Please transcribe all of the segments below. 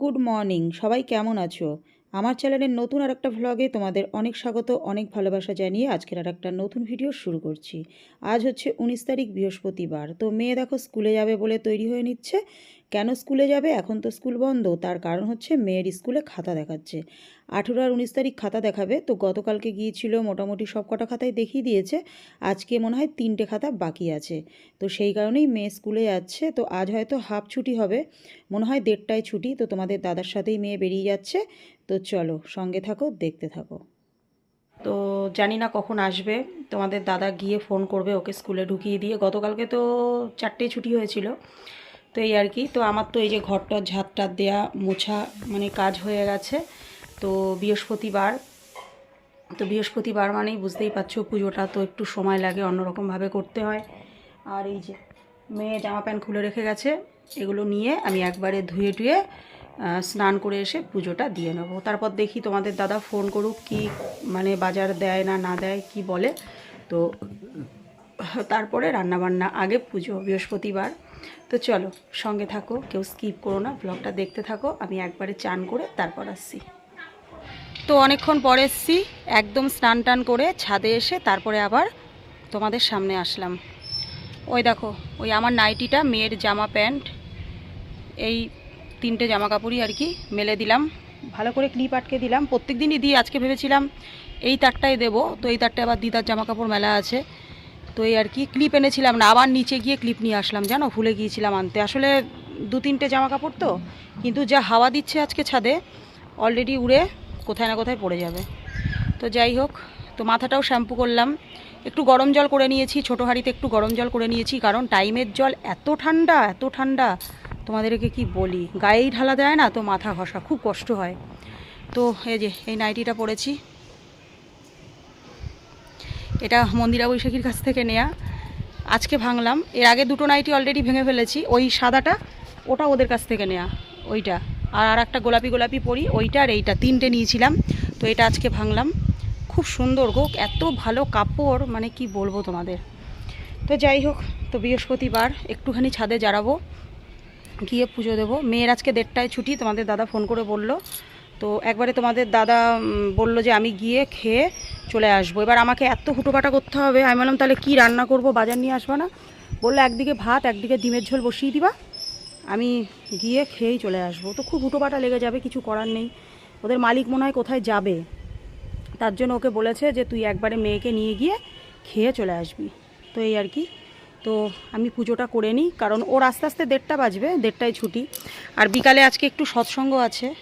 Good morning, সবাই কেমন আছো? আমার চ্যানেলের নতুন আর একটা ভ্লগে তোমাদের অনেক স্বাগত, অনেক ভালোবাসা জানিয়ে আজকের আর একটা নতুন ভিডিও শুরু করছি। আজ হচ্ছে উনিশ তারিখ বৃহস্পতিবার, তো মেয়ে দেখো স্কুলে যাবে বলে তৈরি হয়ে নিচ্ছে। কেন স্কুলে যাবে? এখন তো স্কুল বন্ধ। তার কারণ হচ্ছে মেয়ের স্কুলে খাতা দেখাচ্ছে। আঠেরো আর উনিশ তারিখ খাতা দেখাবে। তো গতকালকে গিয়েছিল, মোটামুটি সব কটা খাতায় দেখিয়ে দিয়েছে। আজকে মনে হয় তিনটে খাতা বাকি আছে। তো সেই কারণেই মেয়ে স্কুলে যাচ্ছে। তো আজ হয়তো হাফ ছুটি হবে। মনে হয় দেড়টায় ছুটি। তো তোমাদের দাদার সাথেই মেয়ে বেরিয়ে যাচ্ছে। তো চলো, সঙ্গে থাকো, দেখতে থাকো। তো জানি না কখন আসবে। তোমাদের দাদা গিয়ে ফোন করবে, ওকে স্কুলে ঢুকিয়ে দিয়ে। গতকালকে তো চারটে ছুটি হয়েছিল। তো এই আর কি। তো আমার তো এই যে ঘরটা ঝাঁট টাত দেওয়া মোছা মানে কাজ হয়ে গেছে। তো বৃহস্পতিবার তো বৃহস্পতিবার মানেই বুঝতেই পারছ, পুজোটা তো একটু সময় লাগে, অন্যরকমভাবে করতে হয়। আর এই যে মেয়ে জামা প্যান্ট খুলে রেখে গেছে, এগুলো নিয়ে আমি একবারে ধুয়ে টুয়ে স্নান করে এসে পুজোটা দিয়ে নেব। তারপর দেখি তোমাদের দাদা ফোন করুক কি মানে বাজার দেয় না না দেয়, কি বলে। তো তারপরে রান্নাবান্না, আগে পুজো বৃহস্পতিবার। তো চলো, সঙ্গে থাকো, কেউ স্কিপ করো না ব্লগটা দেখতে থাকো, আমি একবারে চান করে তারপর আসছি। তো অনেকক্ষণ পরে এসছি, একদম স্নান টান করে ছাদে এসে তারপরে আবার তোমাদের সামনে আসলাম। ওই দেখো, ওই আমার নাইটিটা, মেয়ের জামা প্যান্ট, এই তিনটে জামা কাপড়ই আর কি মেলে দিলাম। ভালো করে ক্লিপ আটকে দিলাম। প্রত্যেক দিনই দিই, আজকে ভেবেছিলাম এই তারটাই দেবো, তো এই তারটায় আবার দিদার জামা কাপড় মেলা আছে। তো এই আর কি ক্লিপ এনেছিলাম না, আবার নিচে গিয়ে ক্লিপ নিয়ে আসলাম, জানো? ভুলে গিয়েছিলাম আনতে। আসলে দু তিনটে জামা কাপড় তো, কিন্তু যা হাওয়া দিচ্ছে আজকে ছাদে অলরেডি উড়ে কোথায় না কোথায় পড়ে যাবে। তো যাই হোক, তো মাথাটাও শ্যাম্পু করলাম। একটু গরম জল করে নিয়েছি, ছোটো হাঁড়িতে একটু গরম জল করে নিয়েছি, কারণ টাইমের জল এত ঠান্ডা এত ঠান্ডা। তোমাদেরকে কি বলি, গায়েই ঢালা দেয় না, তো মাথা ঘষা, খুব কষ্ট হয়। তো এই যে, এই নাইটিটা পরেছি। এটা মন্দিরা বৈশাখীর কাছ থেকে নেয়া। আজকে ভাঙলাম। এর আগে দুটো নাইটি অলরেডি ভেঙে ফেলেছি। ওই সাদাটা, ওটা ওদের কাছ থেকে নেয়া, ওইটা। আর আর একটা গোলাপি গোলাপি পরি, ওইটা আর এইটা। তিনটে নিয়েছিলাম। তো এটা আজকে ভাঙলাম। খুব সুন্দর গো, এত ভালো কাপড় মানে কি বলব তোমাদের। তো যাই হোক, তো বৃহস্পতিবার একটুখানি ছাদে জারাবো গিয়ে পুজো দেবো। মেয়ের আজকে দেড়টায় ছুটি, তোমাদের দাদা ফোন করে বলল। তো একবারে তোমাদের দাদা বলল যে আমি গিয়ে খেয়ে চলে আসব। এবার আমাকে এত হুটোপাটা করতে হবে। আমি বললাম, তাহলে কি রান্না করব? বাজার নিয়ে আসব না? বলল, একদিকে ভাত, একদিকে ডিমের ঝোল বসিয়ে দিবা। আমি গিয়ে খেয়েই চলে আসব। তো খুব হুটোপাটা লেগে যাবে, কিছু করার নেই। ওদের মালিক মনে হয় কোথায় যাবে? তার জন্য ওকে বলেছে যে, তুই একবারে মেয়েকে নিয়ে গিয়ে খেয়ে চলে আসবি। তো এই আর কি। তো আমি পুজোটা করে নিই, কারণ ওর আস্তে আস্তে দেড়টা বাজবে, দেড়টায় ছুটি। আর বিকালে আজকে একটু সৎসঙ্গ আছে।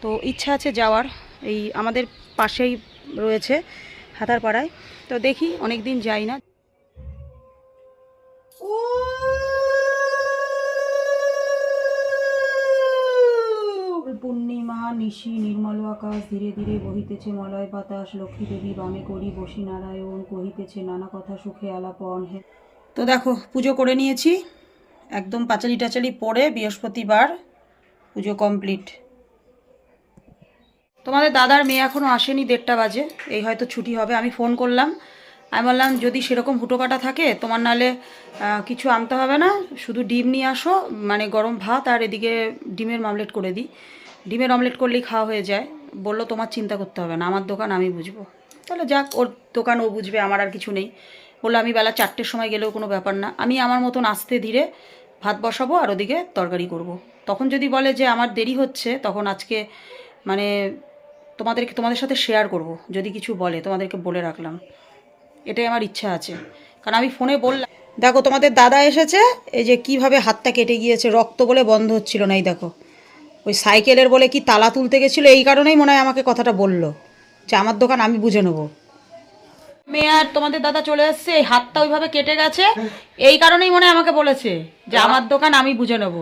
তো ইচ্ছা আছে যাওয়ার। এই আমাদের পাশেই রয়েছে হাতারপাড়ায়। তো দেখি অনেক দিন যাই না। পূর্ণিমা নিশি নির্মল আকাশ ধীরে ধীরে বহিতেছে মলয় বাতাস, লক্ষ্মী দেবী বামে করি বসি নারায়ণ কহিতেছে নানা কথা সুখে আলাপন হে তো দেখো, পুজো করে নিয়েছি। একদম পাঁচালি টাচালি পরে বৃহস্পতিবার পুজো কমপ্লিট। তোমাদের দাদার মেয়ে এখনও আসেনি, দেড়টা বাজে। এই হয়তো ছুটি হবে। আমি ফোন করলাম। আমি বললাম, যদি সেরকম হুটোপাটা থাকে, তোমার নালে কিছু আনতে হবে না। শুধু ডিম নিয়ে আসো মানে গরম ভাত আর এদিকে ডিমের মামলেট করে দিই। ডিমের অমলেট করলেই খাওয়া হয়ে যায়। বলল, তোমার চিন্তা করতে হবে না। আমার দোকান আমি বুঝব। তাহলে যাক, ওর দোকান ও বুঝবে, আমার আর কিছু নেই। বলল, আমি বেলা চারটের সময় গেলেও কোনো ব্যাপার না। আমি আমার মতন আসতে ধীরে ভাত বসাবো আর ওদিকে তরকারি করব। তখন যদি বলে যে আমার দেরি হচ্ছে, তখন আজকে মানে তোমাদেরকে, তোমাদের সাথে শেয়ার করব, যদি কিছু বলে, তোমাদেরকে বলে রাখলাম। এটাই আমার ইচ্ছা আছে। কারণ আমি ফোনে বললাম, দেখো তোমাদের দাদা এসেছে, এই যে কীভাবে হাতটা কেটে গিয়েছে, রক্ত বলে বন্ধ হচ্ছিল না, এই দেখো। ওই সাইকেলের বলে কি তালা তুলতে গেছিল, এই কারণেই মনে হয় আমাকে কথাটা বলল, যে আমার দোকান আমি বুঝে নেব। মেয়ে আর তোমাদের দাদা চলে এই হাতটা ওইভাবে কেটে গেছে, এই কারণেই মনে আমাকে বলেছে, যে আমার দোকান আমি বুঝে নেব।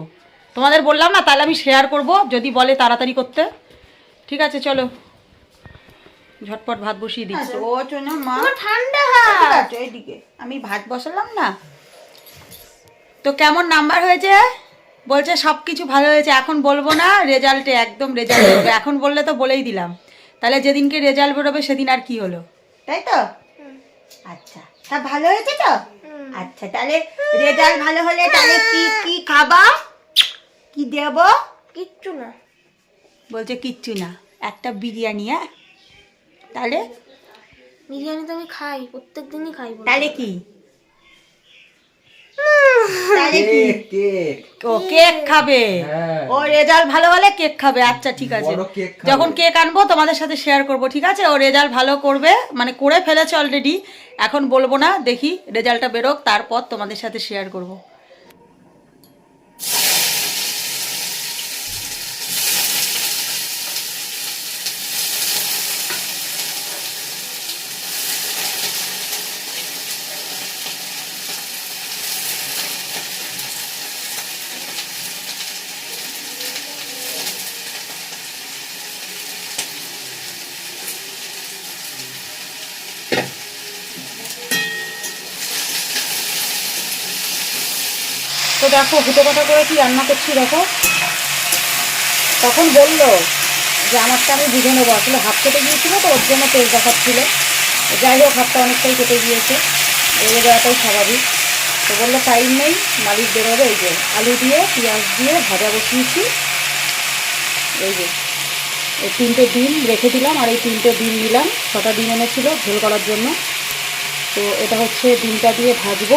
তোমাদের বললাম না, তাহলে আমি শেয়ার করব, যদি বলে তাড়াতাড়ি করতে। ঠিক আছে, চলো। ঝটপট ভাত বসিয়ে দিচ্ছি। ও চলো মা। ঠান্ডা আছে, এইদিকে আমি ভাত বসালাম না। তো কেমন নাম্বার হয়েছে? বলছে সব কিছু ভালো হয়েছে এখন বলব না রেজাল্টে একদম রেজাল্ট বেরোবে এখন বললে তো বলেই দিলাম। তাহলে যেদিনকে রেজাল্ট বেরোবে সেদিন আর কি হলো? তাই তো? আচ্ছা তা ভালো হয়েছে তো? আচ্ছা তাহলে রেজাল্ট ভালো হলে তাহলে কি কি খাবা? কি দেব? কিচ্ছু না। বলছে কিচ্ছু না একটা বিরিয়ানি হ্যাঁ? তাহলে? বিরিয়ানি তো আমি খাই প্রত্যেক দিনই খাই তাহলে কি? তাহলে কি? কেক। কেক ও কেক খাবে। হ্যাঁ। ও রেজাল্ট ভালো হলে কেক খাবে। আচ্ছা ঠিক আছে। যখন কেক আনব তোমাদের সাথে শেয়ার করব ঠিক আছে? ও রেজাল্ট ভালো করবে। মানে করে ফেলেছে অলরেডি এখন বলব না দেখি রেজাল্টটা বেরোক তারপর তোমাদের সাথে শেয়ার করব। তো দেখো হুটো কথা করে কি রান্না করছি দেখো? তখন বলল যে, আমারটা আমি বুঝে নেব। আসলে হাত কেটে গিয়েছিল তো, ওর জন্য তেল দেখাচ্ছিল। যাই হোক, হাতটা অনেকটাই কেটে গিয়েছে। এড়ে দেওয়াটাই স্বাভাবিক। তো বলল, টাইম নেই মালিক বেরোবে, এই যে আলু দিয়ে, পেঁয়াজ দিয়ে ভাজা বসিয়েছি। এই যে, এই তিনটে ডিম রেখে দিলাম, আর এই তিনটে ডিম নিলাম। ছটা ডিম এনেছিল ঝোল করার জন্য। তো এটা হচ্ছে ডিমটা দিয়ে ভাজবো।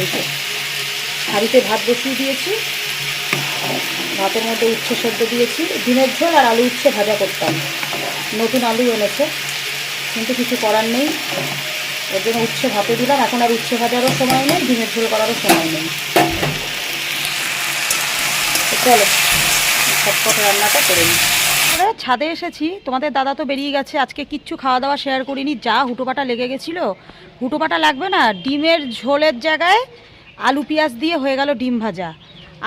এই যে হাঁড়িতে ভাত বসিয়ে দিয়েছি। ভাতের মধ্যে উচ্ছে সেদ্ধ দিয়েছি। ডিমের ঝোল আর আলু উচ্ছে ভাজা করতাম। নতুন আলু এনেছে। কিন্তু কিছু করার নেই। ওর জন্য উচ্ছে ভাতে দিলাম। এখন আর উচ্ছে ভাজারও সময় নেই, ডিমের ঝোল করারও সময় নেই। চলো ছটপট রান্নাটা করে নিই। ছাদে এসেছি। তোমাদের দাদা তো বেরিয়ে গেছে। আজকে কিচ্ছু খাওয়া দাওয়া শেয়ার করিনি। যা হুটোপাটা লেগে গেছিল, হুটোপাটা লাগবে না। ডিমের ঝোলের জায়গায় আলু পেঁয়াজ দিয়ে হয়ে গেল ডিম ভাজা।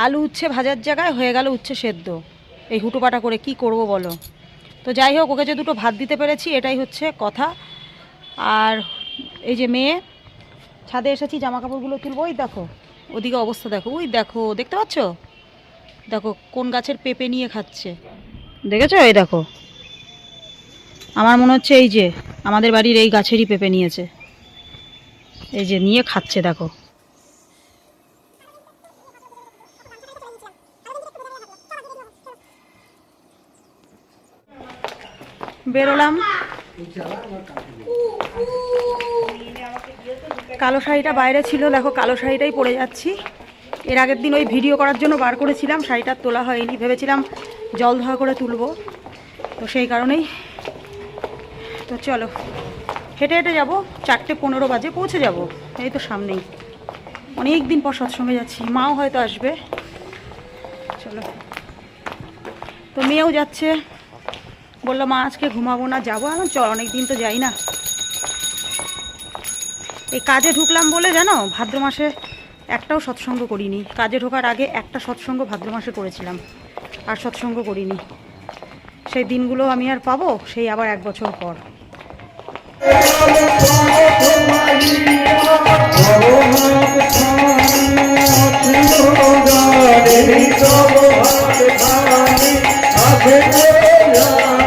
আলু উচ্ছে ভাজার জায়গায় হয়ে গেল উচ্ছে সেদ্ধ। এই হুটোপাটা করে কি করব বলো? তো যাই হোক, ওকে যে দুটো ভাত দিতে পেরেছি, এটাই হচ্ছে কথা। আর এই যে মেয়ে, ছাদে এসেছি জামা কাপড়গুলো তুলবো। ওই দেখো, ওদিকে অবস্থা দেখো। ওই দেখো, দেখতে পাচ্ছ? দেখো, কোন গাছের পেঁপে নিয়ে খাচ্ছে। দেখেছ? এই দেখো। আমার মনে হচ্ছে এই যে, আমাদের বাড়ির এই গাছেরই পেঁপে নিয়েছে। এই যে নিয়ে খাচ্ছে, দেখো। বেরোলাম। কালো শাড়িটা বাইরে ছিল, দেখো কালো শাড়িটাই পরে যাচ্ছি। এর আগের দিন ওই ভিডিও করার জন্য বার করেছিলাম, শাড়িটা তোলা হয়নি। ভেবেছিলাম জল ধোয়া করে তুলবো, তো সেই কারণেই। তো চলো, হেঁটে হেঁটে যাব, চারটে পনেরো বাজে পৌঁছে যাব। এই তো সামনেই। অনেক দিন পর সৎসঙ্গে যাচ্ছি, মাও হয়তো আসবে। চলো। তো মেয়েও যাচ্ছে। বলল, মা, আজকে ঘুমাবো না, যাব এখন, চল অনেক দিন তো যাই না। এই কাজে ঢুকলাম বলে, জানো, ভাদ্র মাসে একটাও সৎসঙ্গ করিনি। কাজে ঢোকার আগে একটা সৎসঙ্গ ভাদ্র মাসে করেছিলাম, আর সৎসঙ্গ করিনি। সেই দিনগুলো আমি আর পাবো, সেই আবার এক বছর পর।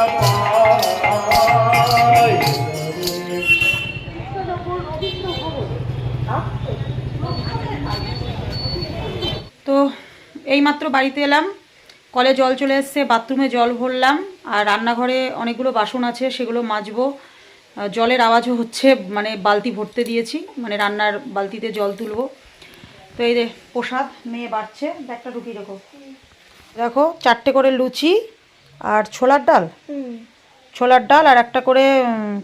তো এইমাত্র বাড়িতে এলাম, কলে জল চলে এসছে, বাথরুমে জল ভরলাম, আর রান্নাঘরে অনেকগুলো বাসন আছে, সেগুলো মাজবো। জলের আওয়াজও হচ্ছে মানে বালতি ভরতে দিয়েছি মানে রান্নার বালতিতে জল তুলবো। তো এই যে প্রসাদ, মেয়ে বাড়ছে, ব্যাগটা ঢুকিয়ে রেখো। দেখো, চারটে করে লুচি আর ছোলার ডাল? ছোলার ডাল আর একটা করে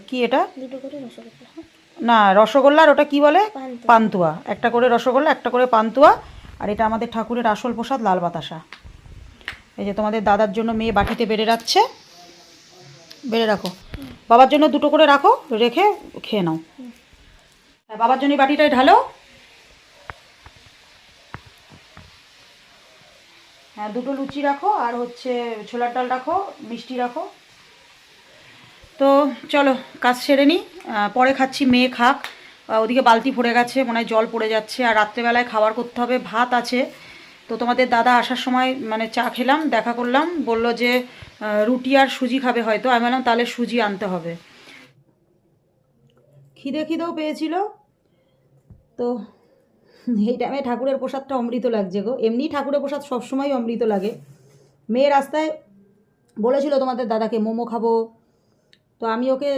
কি এটা? করে রসগোল্লা। না রসগোল্লার ওটা কি বলে? পান্তুয়া। একটা করে রসগোল্লা একটা করে পান্তুয়া। আর এটা আমাদের ঠাকুরের আসল প্রসাদ লাল বাতাসা। এই যে তোমাদের দাদার জন্য মেয়ে বাটিতে বেড়ে রাখছে। বেড়ে রাখো। বাবার জন্য দুটো করে রাখো রেখে খেয়ে নাও। বাবার জন্য এই বাটিটাই ঢালো। হ্যাঁ দুটো লুচি রাখো আর হচ্ছে ছোলার ডাল রাখো, মিষ্টি রাখো। তো চলো, কাজ সেরে নিই পরে খাচ্ছি, মেয়ে খাক। ওদিকে বালতি পড়ে গেছে, মনে জল পড়ে যাচ্ছে। আর রাত্রেবেলায় খাবার করতে হবে, ভাত আছে। তো তোমাদের দাদা আসার সময় মানে চা খেলাম, দেখা করলাম। বলল যে রুটি আর সুজি খাবে হয়তো। আমি বললাম, তাহলে সুজি আনতে হবে। খিদে খিদেও পেয়েছিল। তো এই টাইমে ঠাকুরের প্রসাদটা অমৃত লাগছে গো। এমনি ঠাকুরের প্রসাদ সবসময় অমৃত লাগে। মেয়ে রাস্তায় বলেছিল তোমাদের দাদাকে, মোমো খাব। তো আমি ওকে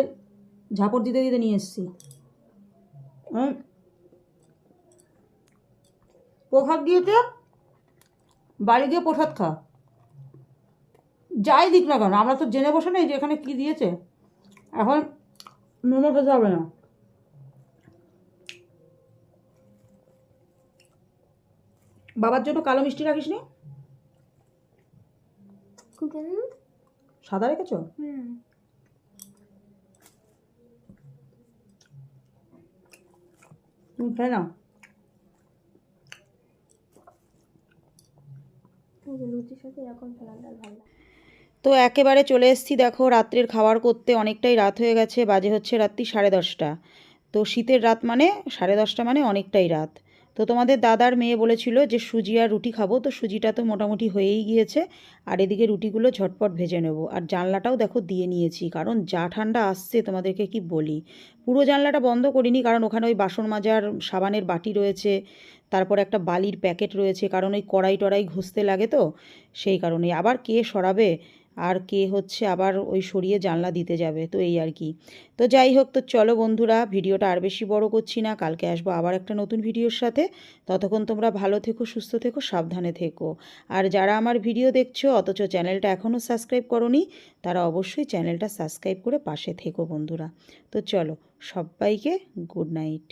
ঝাপড় দিতে দিতে নিয়ে এসেছি। প্রসাদ দিয়েছে বাড়ি গিয়ে প্রসাদ খা। যাই দিক না কেন, আমরা তো জেনে বসে নেই যে এখানে কী দিয়েছে। এখন মোমো খেতে হবে না। বাবার জন্য কালো মিষ্টি রাখিস নি? সাদা রেখেছো? হুম। খেয়ে নাও। লুচির সাথে এরকম ছোলার ডাল ভালো তো একেবারে চলে এসেছি দেখো রাত্রের খাবার করতে। অনেকটাই রাত হয়ে গেছে বাজে হচ্ছে রাত্রি সাড়ে দশটা। তো শীতের রাত মানে সাড়ে দশটা মানে অনেকটাই রাত। তো তোমাদের দাদার মেয়ে বলেছিল যে, সুজি আর রুটি খাব। তো সুজিটা তো মোটামুটি হয়েই গিয়েছে। আর এদিকে রুটিগুলো ঝটপট ভেজে নেব। আর জানলাটাও দেখো দিয়ে নিয়েছি, কারণ যা ঠান্ডা আসছে তোমাদেরকে কি বলি। পুরো জানলাটা বন্ধ করিনি, কারণ ওখানে ওই বাসন মাজার সাবানের বাটি রয়েছে, তারপর একটা বালির প্যাকেট রয়েছে, কারণ ওই কড়াই টড়াই ঘষতে লাগে তো, সেই কারণে আবার কে সরাবে? আর কে হচ্ছে আবার ওই সরিয়ে জানলা দিতে যাবে, তো এই আর কি। তো যাই হোক, তো চলো বন্ধুরা, ভিডিওটা আর বেশি বড় করছি না, কালকে আসব আবার একটা নতুন ভিডিওর সাথে। ততক্ষণ তোমরা ভালো থেকো, সুস্থ থেকো, সাবধানে থেকো। আর যারা আমার ভিডিও দেখছ, অথচ চ্যানেলটা এখনও সাবস্ক্রাইব করনি, তারা অবশ্যই চ্যানেলটা সাবস্ক্রাইব করে পাশে থেকো বন্ধুরা। তো চলো, সবাইকে গুড নাইট।